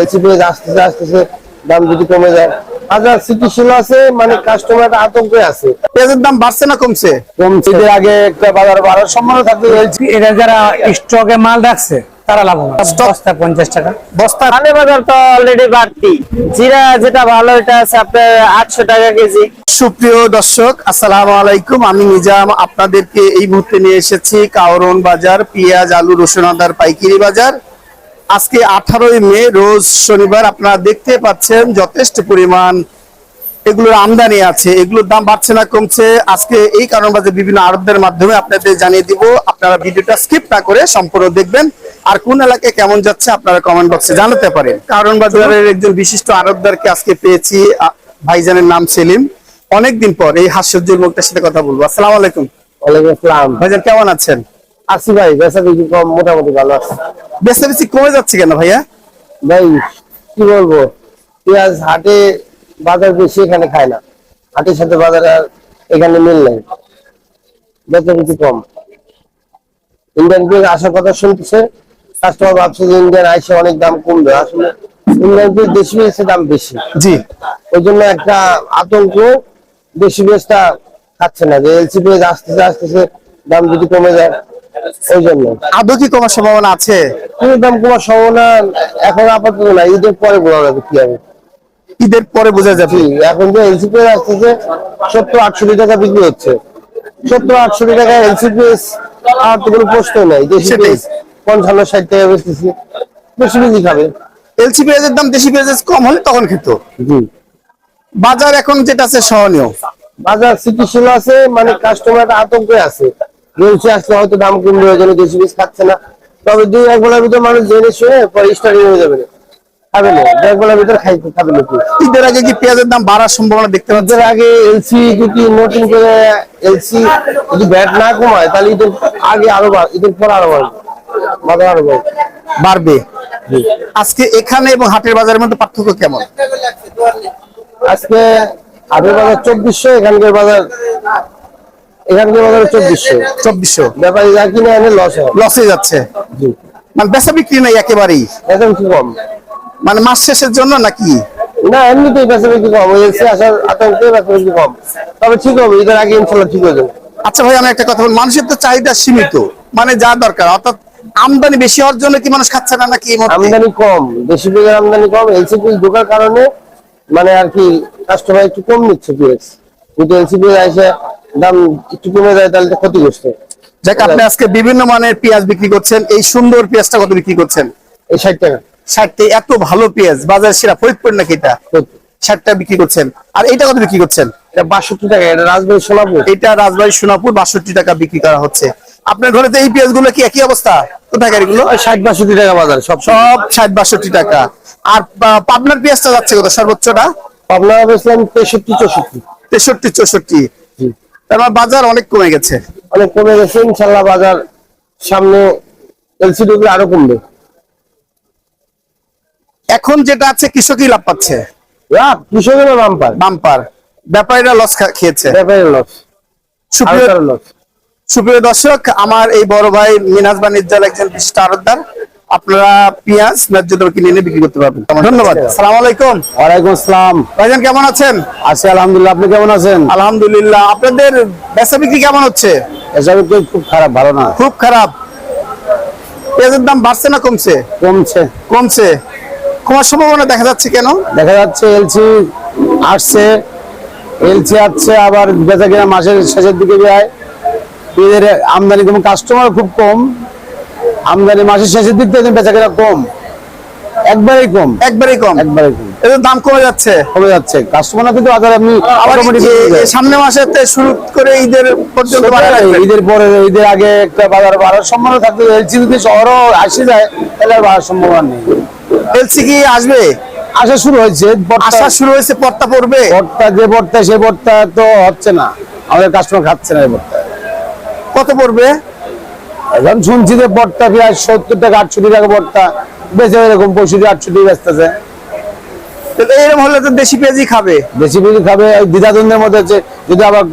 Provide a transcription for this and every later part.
LC আসতেছে আসতেছে দাম যদি কমে যায়। হাজার স্থিতিশীল আছে মানে কাস্টমার আতঙ্কে আছে। পেঁয়াজের দাম বাড়ছে না কমছে? কমছে। এর আগে একটা বাজার বাড়ার সম্ভাবনা থাকতে। এটা যারা স্টকে মাল রাখছে তারা লাভবান বস্তা পঞ্চাশ টাকা। বস্তা? ধানের বাজার তো অলরেডি বাড়তি। জিরা যেটা ভালো এটা আছে আপনার আটশো টাকা কেজি। সুপ্রিয় দর্শক আসসালামু আলাইকুম। আমি নিজাম আপনাদেরকে এই মুহূর্তে নিয়ে এসেছি কাওরন বাজার পেঁয়াজ আলু রসুন আদার পাইকারি বাজার। আজকে আঠারোই মে রোজ শনিবার আপনারা দেখতে পাচ্ছেন যথেষ্ট পরিমাণ এগুলোর আমদানি আছে। এগুলোর দাম বাড়ছে না কমছে। আজকে এই কারণ বাজে বিভিন্ন আরবদের মাধ্যমে আপনাদের জানিয়ে দিব। আপনারা ভিডিওটা স্কিপ না করে সম্পূর্ণ দেখবেন। আর কোন এলাকায় কেমন যাচ্ছে আপনারা কমেন্ট বক্সে জানাতে পারেন। কারণ বাজারের একজন বিশিষ্ট আরবদারকে আজকে পেয়েছি ভাইজানের নাম সেলিম। অনেকদিন পর এই হাস্যোজ্জ্বল মুখটার সাথে কথা বলব। আসসালামু আলাইকুম। ওয়ালাইকুম আসসালাম। ভাইজান কেমন আছেন? আসি ভাই বেচা বিক্রি কম মোটামুটি ভালো আছে। বেশি বেশি কমে যাচ্ছে কেন ভাইয়া? ভাই কি বলব? পেঁয়াজ হাটে বাজার বেশি এখানে খায় না। হাটের সাথে বাজার আর এখানে মিল নেই। বেচা বিক্রি কম। ইন্ডিয়ান পেঁয়াজ আসার কথা শুনতেছে। কাস্টমার ভাবছে যে ইন্ডিয়ান আইসে অনেক দাম কমবে। আসলে ইন্ডিয়ান পেঁয়াজ দেশি পেঁয়াজের দাম বেশি। জি। ওই জন্য একটা আতঙ্ক। দেশি পেঁয়াজটা খাচ্ছে না। যে এলসি পেঁয়াজ আসতেছে আসতেছে দাম যদি কমে যায় ওই জন্য আদৌ কি কমার সম্ভাবনা আছে? কিন্তু দাম কমার সম্ভাবনা এখন আপাতত না ঈদের পরে বোঝা যাবে কি হবে। ঈদের পরে বোঝা যাবে। এখন যে এলসি আসতেছে সত্তর আটষট্টি টাকা বিক্রি হচ্ছে। সত্তর আটষট্টি টাকা এলসি আর তো কোনো প্রশ্নই নাই। সেটাই। পঞ্চান্ন ষাট টাকা বেচতেছি। বেশি বেশি খাবে। এলসি পেঁয়াজের দাম দেশি পেঁয়াজের কম হলে তখন খেত। বাজার এখন যেটা আছে সহনীয়। বাজার স্থিতিশীল আছে মানে কাস্টমার আতঙ্কে আছে। এলসি আসলে হয়তো দাম কমবে ওই জন্য দেশি পেঁয়াজ খাচ্ছে না। তবে দুই এক বেলার ভিতর মানুষ জেনে শুনে পরে স্টার্টিং হয়ে যাবে। না খাবে না এক বেলার ভিতর খাইতে খাবে না পেঁয়াজ। ঈদের আগে কি পেঁয়াজের দাম বাড়ার সম্ভাবনা দেখতে পাচ্ছেন? আগে এলসি যদি নতুন করে এলসি যদি ব্যাট না কমায় তাহলে ঈদের আগে আরও বাড় ঈদের পর আরও বাড়বে। বাজার আরও বাড়বে। বাড়বে। আজকে এখানে এবং হাটের বাজারের মধ্যে পার্থক্য কেমন? আজকে হাটের বাজার চব্বিশশো এখানকার বাজার এখানকার বাজার চব্বিশশো। চব্বিশশো। ব্যাপারী যা কিনে এনে লস লসে যাচ্ছে। জি। মানে বেচা বিক্রি নাই একেবারেই? কি কম? মানে মাস শেষের জন্য নাকি? না এমনিতেই বেচা বিক্রি কম। এলসি আসার আতঙ্কে বেচা বিক্রি কম। তবে ঠিক হবে ঈদের আগে ইনশাল্লাহ ঠিক হয়ে যাবে। আচ্ছা ভাই আমি একটা কথা বলি। মানুষের তো চাহিদা সীমিত। মানে যা দরকার। অর্থাৎ আমদানি বেশি হওয়ার জন্য কি মানুষ খাচ্ছে না নাকি আমদানি কম। দেশি পেঁয়াজের আমদানি কম। এলসি পেঁয়াজ ঢোকার কারণে মানে আর কি কাস্টমার একটু কম নিচ্ছে পেঁয়াজ যদি এলসি পেঁয়াজ আসে দাম একটু কমে যায় তাহলে ক্ষতিগ্রস্ত। যাক আপনি আজকে বিভিন্ন মানের পেঁয়াজ বিক্রি করছেন। এই সুন্দর পেঁয়াজটা কত বিক্রি করছেন? এই ষাট টাকা। ষাটটি এত ভালো পেঁয়াজ বাজার সেরা ফরিদপুর নাকি এটা? ষাট টাকা বিক্রি করছেন। আর এইটা কত বিক্রি করছেন? এটা বাষট্টি টাকা এটা রাজবাড়ি সোনাপুর। এটা রাজবাড়ী সোনাপুর বাষট্টি টাকা বিক্রি করা হচ্ছে। আপনার ঘরে এই পেঁয়াজগুলো কি একই অবস্থা? কোথায় ষাট বাষট্টি টাকা বাজার সব। সব ষাট বাষট্টি টাকা। আর পাবনার পেঁয়াজটা যাচ্ছে কত সর্বোচ্চটা? তেষট্টি চৌষট্টি। তেষট্টি চৌষট্টি। তার মানে বাজার অনেক কমে গেছে। অনেক কমে গেছে ইনশাল্লাহ বাজার সামনে এলসি ঢুকলে আরও কমবে। এখন যেটা আছে কৃষকই লাভ পাচ্ছে। লাভ কৃষকেরও দাম পায় বাম্পার। ব্যাপারীরা লস খেয়েছে। ব্যাপারের লস সুপ্রিয় লস সুপ্রিয় দর্শক আমার এই বড় ভাই মিনাজ বাণিজ্যাল একজন বিশিষ্ট আড়তদার আপনারা পেঁয়াজ ন্যায্য দর কিনে এনে বিক্রি করতে পারবেন। ধন্যবাদ। সালাম আলাইকুম। ওয়ালাইকুম আসসালাম। ভাইজান কেমন আছেন? আছি আলহামদুলিল্লাহ। আপনি কেমন আছেন? আলহামদুলিল্লাহ। আপনাদের বেচা বিক্রি কেমন হচ্ছে? খুব খারাপ ভালো না। খুব খারাপ। পেঁয়াজের দাম বাড়ছে না কমছে? কমছে। কমছে। কমার সম্ভাবনা দেখা যাচ্ছে কেন? দেখা যাচ্ছে এলসি আসছে। এলসি আসছে আবার বেচা কিনা মাসের শেষের দিকে যায়। আমদানি কম কাস্টমার খুব কম। আমদানি মাসের শেষের দিক থেকে বেচা কিনা কম। একবারেই কম। একবারেই কম। একবারেই কম। এদের দাম কমে যাচ্ছে। কমে যাচ্ছে। কাস্টমার কিন্তু আবার আপনি সামনে মাসে শুরু করে ঈদের পর্যন্ত। ঈদের পরে ঈদের আগে একটা বাজার বাড়ার সম্ভাবনা থাকবে এলসি যদি শহরও আসে যায় তাহলে আর বাড়ার সম্ভাবনা নেই। এলসি কি আসবে? আসা শুরু হয়েছে আসা শুরু হয়েছে পর্তা পড়বে? যে ভর্তা সে ভর্তা তো হচ্ছে না। আমাদের কাস্টমার খাচ্ছে না এই কত পড়বে? এখন শুনছি যে ভর্তা পেঁয়াজ সত্তর টাকা আটষট্টি টাকা ভর্তা বেঁচে এরকম পঁয়ষট্টি আটষট্টি বেচতেছে। এরকম হলে তো দেশি পেঁয়াজই খাবে। দেশি বীজ খাবে দ্বিধাদ্বন্দ্বের মধ্যে হচ্ছে যদি আবার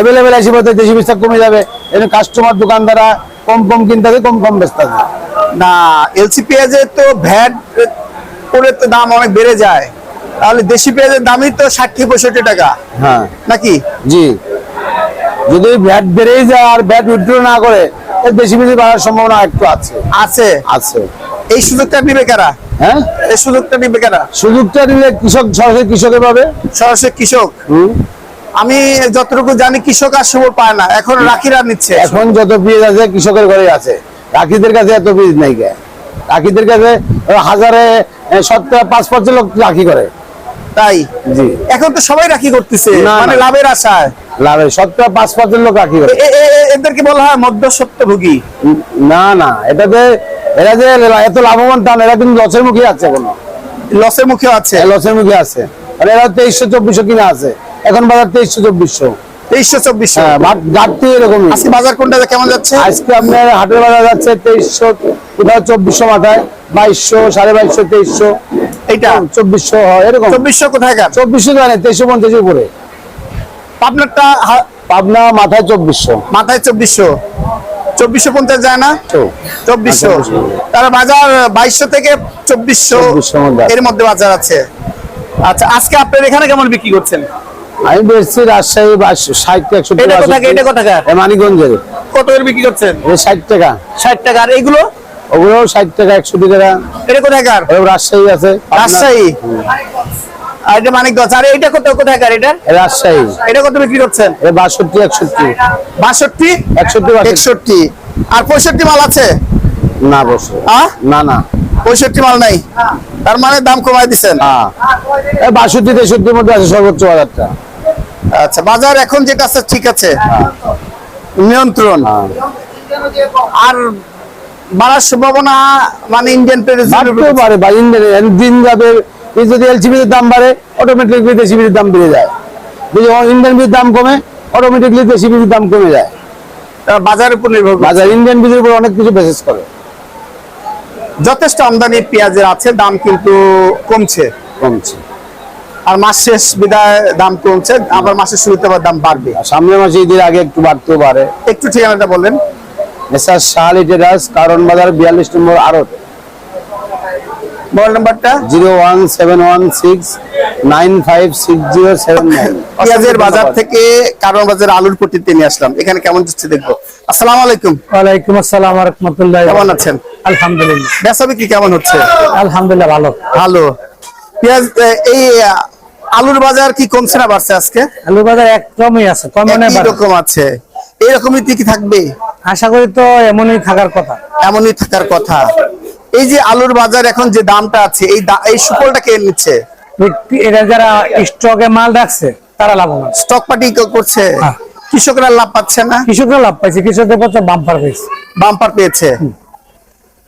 এভেলেবেল আসি বলতে দেশি বীজটা কমে যাবে। এখানে কাস্টমার দোকানদাররা কম কম কিনতে কম কম বেচতে হবে না এলসি পেঁয়াজে তো ভ্যাট পড়লে তো দাম অনেক বেড়ে যায়। তাহলে দেশি পেঁয়াজের দামই তো ষাট থেকে পঁয়ষট্টি টাকা। হ্যাঁ। নাকি? জি। যদি ভ্যাট বেড়েই যায় আর ভ্যাট উইথড্র না করে বেশি বেশি বাড়ার সম্ভাবনা একটু আছে। আছে? আছে। এই সুযোগটা নিবে কারা? হ্যাঁ? এই সুযোগটা নিবে কারা? সুযোগটা দিলে কৃষক সরাসরি কৃষকের পাবে। সরাসরি কৃষক। আমি যতটুকু জানি কৃষক আর সুবর পায় না। এখন রাখিরা নিচ্ছে। এখন যত বীজ আছে কৃষকের ঘরে আছে। রাখিদের কাছে এত বীজ নাই গে। রাখিদের কাছে হাজারে সত্তর পাঁচ পার্সেন্ট লোক রাখি করে। তাই? জি। এখন তো সবাই রাখি করতেছে মানে লাভের আশায়। লাভে সত্তর পাঁচ পার্সেন্ট লোক রাখি করে। এদেরকে বলা হয় মধ্যস্বত্বভোগী। উম, না না এটাতে এরা যে এত লাভবান তা এরা কিন্তু লসের মুখে আছে কোনো। লসের মুখে আছে। লসের মুখে আছে। আর এরা তেইশশো চব্বিশশো কিনা আছে। এখন বাজার তেইশশো চব্বিশশো। তেইশশো চব্বিশশো। হ্যাঁ ঘাটতি এরকমই আজকে বাজার কোনটা কেমন যাচ্ছে? আজকে আপনার হাটের বাজার যাচ্ছে তেইশশো কোথাও চব্বিশশো মাথায় বাইশশো সাড়ে বাইশশো তেইশশো। এইটা? চব্বিশশো এরকম। চব্বিশশো কোথায় চব্বিশশো জানে তেইশশো পঞ্চাশের উপরে। আপনারটা হা- পাবনা মাথায় চব্বিশশো। মাথায় চব্বিশশো। চব্বিশশো পঞ্চাশ যায় না? চব্বিশশো। তার বাজার বাইশশো থেকে চব্বিশশো 2400 মধ্যে আছে। এর মধ্যে বাজার আছে। আচ্ছা আজকে আপনার এখানে কেমন বিক্রি করছেন? আমি বেশি রাজশাহী ষাট একষট্টি এটা বাষট্টি। এটা? এ মানিকগঞ্জের। কত করে বিক্রি করছেন? ষাট টাকা। ষাট টাকা। আর এগুলো? ওগুলো ষাট টাকা একষট্টি টাকা। এটা কোথাকার? রাজশাহী আছে। রাজশাহী? আর এটা মানিকগঞ্জ আর এটা কত কোথাকার এটা? রাজশাহী। এটা কত বিক্রি করছেন? এ বাষট্টি একষট্টি। বাষট্টি? একষট্টি একষট্টি। আর পঁয়ষট্টি মাল আছে? না বসে? না না। পঁয়ষট্টি মাল নাই? তার মানে দাম কমাই দিচ্ছেন হ্যাঁ। বাষট্টি তেষট্টির মধ্যে আছে সর্বোচ্চ বাজারটা। আচ্ছা বাজার এখন যেটা আছে ঠিক আছে। নিয়ন্ত্রণ। হ্যাঁ। আর বাড়ার সম্ভাবনা মানে ইন্ডিয়ান পারে বা ইন্ডিয়ান দিন যাবে যদি এলসিবির দাম বাড়ে দেশি বিড়ির দাম বেড়ে যায়। যদি ইন্ডিয়ান বিড়ির দাম কমে অটোমেটিকলি দেশি বিড়ির দাম কমে যায়। বাজারের উপর নির্ভর বাজার ইন্ডিয়ান বিড়ির উপর অনেক কিছু বেসেস করে। যথেষ্ট আমদানি পেঁয়াজের আছে দাম কিন্তু কমছে। কমছে। আর মাস শেষ বিদায় দাম কমছে আবার মাসের শুরুতে আবার দাম বাড়বে। সামনের মাসে ঈদের আগে একটু বাড়তেও পারে। একটু ঠিকানাটা বললেন এসার শাহ লিটেরাস কারণ বাজার বিয়াল্লিশ নম্বর আড়ত। মোবাইল নাম্বারটা? Zero one seven one six nine five six zero seven nine. পেঁয়াজের বাজার থেকে কারণ বাজার আলুর পট্টিতে নিয়ে আসলাম। এখানে কেমন যাচ্ছে দেখব। আসসালামু আলাইকুম। ওয়ালাইকুম আসসালাম রহমতুল্লাহ কেমন আছেন? আলহামদুলিল্লাহ। বেচা বিক্রি কেমন হচ্ছে? আলহামদুলিল্লাহ ভালো। ভালো। পেঁয়াজ এই আলুর বাজার কি কমছে না বাড়ছে আজকে? আলুর বাজার একদমই আছে কমে রকম আছে। এইরকমই কি থাকবে? আশা করি তো এমনই থাকার কথা। এমনই থাকার কথা। এই যে আলুর বাজার এখন যে দামটা আছে এই এই সুফলটা কে নিচ্ছে? এরা যারা স্টকে মাল রাখছে তারা লাভবান। স্টক পার্টি করছে? হ্যাঁ। কৃষকরা লাভ পাচ্ছে না? কৃষকরা লাভ পাইছে কৃষকদের পক্ষে বাম্পার পেয়েছে। বাম্পার পেয়েছে।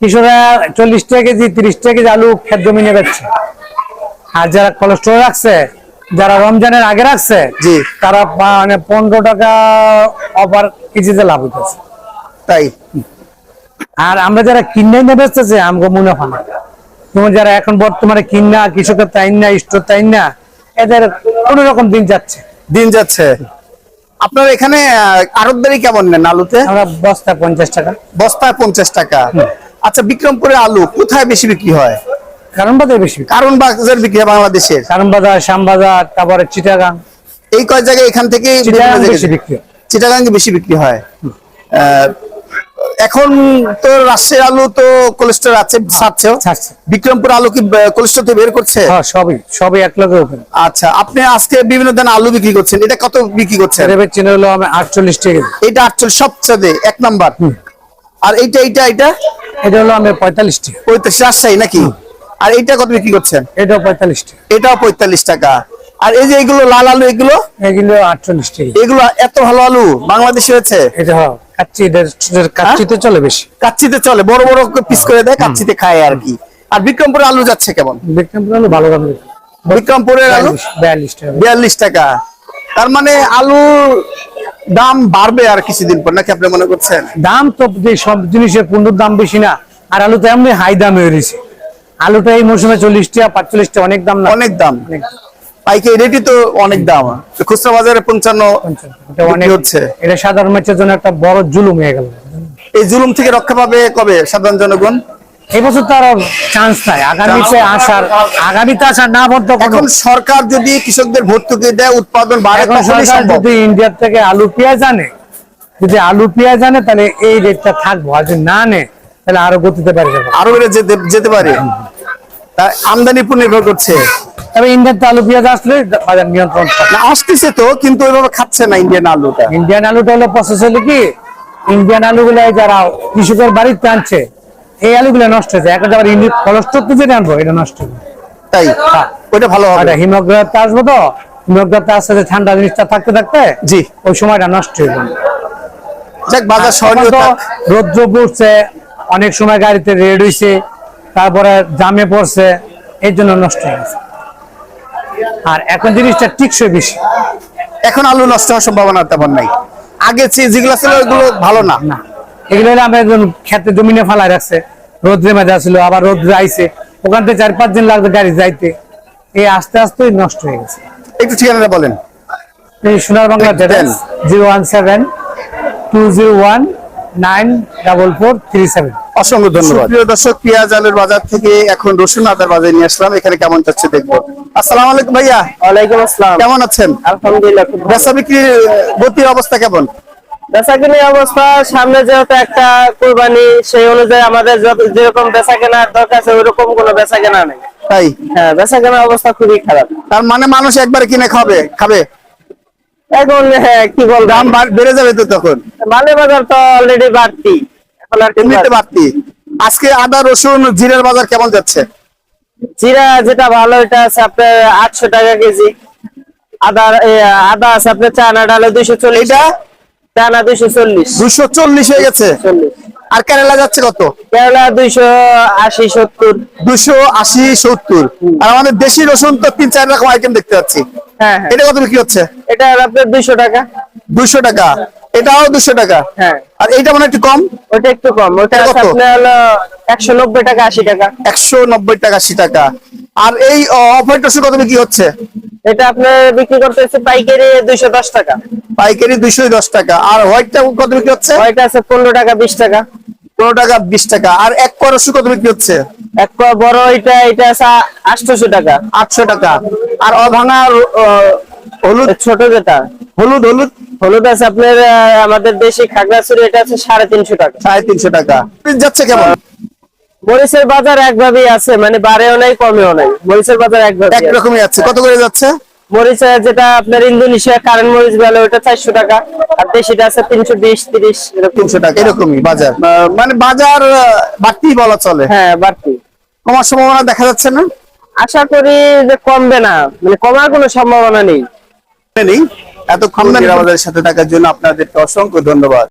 কৃষকরা চল্লিশ টাকা কেজি তিরিশ টাকা কেজি আলু খেত জমি নিয়ে আর যারা কোলেস্ট্রল রাখছে যারা রমজানের আগে রাখছে জি। তারা মানে পনেরো টাকা অপার কেজিতে লাভ হইতেছে। তাই। আর আমরা যারা কিনে নিয়ে বেচতেছে আমাকে মুনাফা না। তোমার যারা এখন বর্তমানে কিনা কৃষকের তাই না স্টোর তাই না এদের কোন রকম দিন যাচ্ছে। দিন যাচ্ছে। আপনার এখানে আরতদারি কেমন নেন আলুতে? আমরা বস্তা পঞ্চাশ টাকা। বস্তায় পঞ্চাশ টাকা। আচ্ছা বিক্রমপুরের আলু কোথায় বেশি বিক্রি হয়? কারণ বাজার বেশি। কারণ বাজার বিক্রি হয় বাংলাদেশের। কারণ বাজার শ্যামবাজার তারপরে চিটাগাং। এই কয় জায়গায় এখান থেকে চিটাগাং বেশি বিক্রি হয়। চিটাগাঙ্গে বেশি বিক্রি হয়। আহ, এখন তো রাজশাহীর আলু তো কোলেস্টোর আছে ছাড়ছে। বিক্রমপুর আলু কি কোলেস্টোর বের করছে? হ্যাঁ সবই সবই এক লগে ওপেন। আচ্ছা আপনি আজকে বিভিন্ন ধরনের আলু বিক্রি করছেন এটা কত বিক্রি করছেন? চিনে হলো আমি আটচল্লিশ টাকা। এটা আটচল্লিশ সবচেয়ে এক নাম্বার। আর এইটা এইটা এইটা? এটা হলো আমি পঁয়তাল্লিশ টাকা। পঁয়ত্রিশ রাজশাহী নাকি? আর এইটা কত বিক্রি করছেন? এটাও পঁয়তাল্লিশ টাকা। এটাও পঁয়তাল্লিশ টাকা। আর এই যে এগুলো লাল আলু এগুলো? এগুলো আটচল্লিশ টাকা। এগুলো এত ভালো আলু বাংলাদেশে হয়েছে? এটা হয়। কাচ্চি কাচ্চিতে চলে বেশি। কাচ্চিতে চলে বড় বড় পিস করে দেয় কাচ্চিতে খায় আর কি। আর বিক্রমপুরের আলু যাচ্ছে কেমন? বিক্রমপুর হলো ভালো দাম বিক্রমপুরের আলু? বিয়াল্লিশ টাকা। বিয়াল্লিশ টাকা। তার মানে আলুর দাম বাড়বে আর কিছুদিন পর নাকি আপনি মনে করছেন? দাম তো যে সব জিনিসের পণ্যের দাম বেশি না আর আলু তো এমনি হাই দাম হয়ে রয়েছে আলুটা এই মৌসুমে চল্লিশ টাকা পাঁচচল্লিশ টাকা অনেক দাম না? অনেক দাম। অনেক পাইকারি রেটই তো অনেক দাম। খুচরা বাজারে পঞ্চান্ন হচ্ছে। এটা সাধারণ মানুষের জন্য একটা বড় জুলুম হয়ে গেল। এই জুলুম থেকে রক্ষা পাবে কবে সাধারণ জনগণ? এই তো আরও চান্স নাই। আগামীতে আসার আগামীতে আসার না বলতে এখন সরকার যদি কৃষকদের ভর্তুকি দেয় উৎপাদন বাড়ে সরকার যদি ইন্ডিয়ার থেকে আলু পেঁয়াজ আনে যদি আলু পেঁয়াজ আনে তাহলে এই রেটটা থাকব। আর যদি না আনে তাহলে আরও গতিতে পারে আরও যেতে যেতে পারে। তা আমদানির উপর নির্ভর করছে। তবে ইন্ডিয়ান আলু পেঁয়াজ আসলে বাজার নিয়ন্ত্রণ। না আসতেছে তো কিন্তু ওইভাবে খাচ্ছে না ইন্ডিয়ান আলুটা। ইন্ডিয়ান আলুটা হলো প্রসেস হলো কি ইন্ডিয়ান আলুগুলো যারা কৃষকের বাড়িতে আনছে এই আলুগুলো নষ্ট হয়েছে। এখন আবার ইন্ডিয়ান কলেস্ট্রল যেটা আনব এটা নষ্ট তাই? ওইটা ভালো হবে। আর আসব তো? হিমোগ্রাফ আসতে ঠান্ডা জিনিসটা থাকতে থাকতে জি। ওই সময়টা নষ্ট হয়ে যাবে। যাক বাজার। রৌদ্র পড়ছে অনেক সময় গাড়িতে রেড হইছে তারপরে জামে পড়ছে এর জন্য নষ্ট হয়ে গেছে। আর এখন জিনিসটা টিকসই বেশি। এখন আলু নষ্ট হওয়ার সম্ভাবনা তেমন নাই। আগে যেগুলো ছিল ওগুলো ভালো না। না এগুলো হলে আমরা একদম খেতে জমিনে ফালাই রাখছে রোদ্রে মেজা ছিল আবার রোদ্রে আইছে। ওখান থেকে চার পাঁচ দিন লাগবে গাড়ি যাইতে। এই আস্তে আস্তে নষ্ট হয়ে গেছে। একটু ঠিকানাটা বলেন। এই সোনার বাংলা দেন। Zero one seven two zero one nine double four three seven. অসংখ্য ধন্যবাদ। প্রিয় দর্শক পেঁয়াজ আলুর বাজার থেকে এখন রসুন আদার বাজারে নিয়ে আসলাম। এখানে কেমন যাচ্ছে দেখব। আসসালামু আলাইকুম ভাইয়া। ওয়ালাইকুম আসসালাম। কেমন আছেন? আলহামদুলিল্লাহ বেচা বিক্রির আহ, গতির অবস্থা কেমন? বেচা কিনি অবস্থা সামনে যেহেতু একটা কোরবানি সেই অনুযায়ী আমাদের যেরকম বেচা কেনার দরকার আছে ওইরকম কোনো বেচা কেনা নেই। তাই? হ্যাঁ বেচা কেনার অবস্থা খুবই খারাপ। তার মানে মানুষ একবারে কিনে খাবে খাবে? এখন হ্যাঁ, কি বলব? দাম বাড়- বেড়ে যাবে তো তখন? মালের বাজার তো অলরেডি বাড়তি। এমনিতে বাড়তি। আজকে আদা রসুন জিরের বাজার কেমন যাচ্ছে? জিরা যেটা ভালো এটা আছে আপনার আটশো টাকা কেজি। আদা আদা আছে আপনার চানা ডালে দুইশো চল্লিশ। এটা চানা দুইশো চল্লিশ। দুশো চল্লিশ হয়ে গেছে? আর কেরালা যাচ্ছে কত? কেরালা দুইশো আশি সত্তর। দুশো আশি সত্তর। আর আমাদের দেশি রসুন তো তিন চার রকম আইটেম দেখতে পাচ্ছি। হ্যাঁ হ্যাঁ। এটা কত বিক্রি হচ্ছে? এটা আপনার দুইশো টাকা। দুশো টাকা। এটাও দুশো টাকা। হ্যাঁ। আর এইটা মানে একটু কম? ওটা একটু কম। ওটা এটা আছে কত? আপনার হলো একশো নব্বই টাকা আশি টাকা। একশো নব্বই টাকা আশি টাকা। আর এই রসুন কত? বিক্রি হচ্ছে? এটা আপনার বিক্রি করতেছে পাইকারি দুইশো দশ টাকা। পাইকারি দুইশো দশ টাকা। আর হোয়াইটটা কত বিক্রি হচ্ছে? ওইটা আছে পনেরো টাকা বিশ টাকা। পনেরো টাকা বিশ টাকা। আর এক কোয়া রসুন কত বিক্রি হচ্ছে? এক কোয়া বড় এটা এটা আছে আটশোশো টাকা। আটশো টাকা। আর অভাঙা হলুদ? ছোট যেটা। হলুদ হলুদ? হলুদ আছে আপনার আমাদের দেশি খাগড়াছড়ি এটা আছে সাড়ে তিনশো টাকা। সাড়ে তিনশো টাকা। যাচ্ছে কেমন? মরিচের বাজার একভাবেই আছে মানে বাড়েও নাই কমেও নাই। মরিচের বাজার একভাবে একরকমই আছে। কত করে যাচ্ছে? মরিচ যেটা আপনার ইন্দোনেশিয়া কারেন্ট মরিচ বলে ওটা চারশো টাকা। আর দেশিটা আছে তিনশো বিশ তিরিশ তিনশো টাকা। এরকমই বাজার। আহ, মানে বাজার বাড়তি বলা চলে। হ্যাঁ বাড়তি। কমার সম্ভাবনা দেখা যাচ্ছে না? আশা করি যে কমবে না। মানে কমার কোনো সম্ভাবনা নেই। নেই? এতক্ষণ আমাদের সাথে থাকার জন্য আপনাদেরকে অসংখ্য ধন্যবাদ।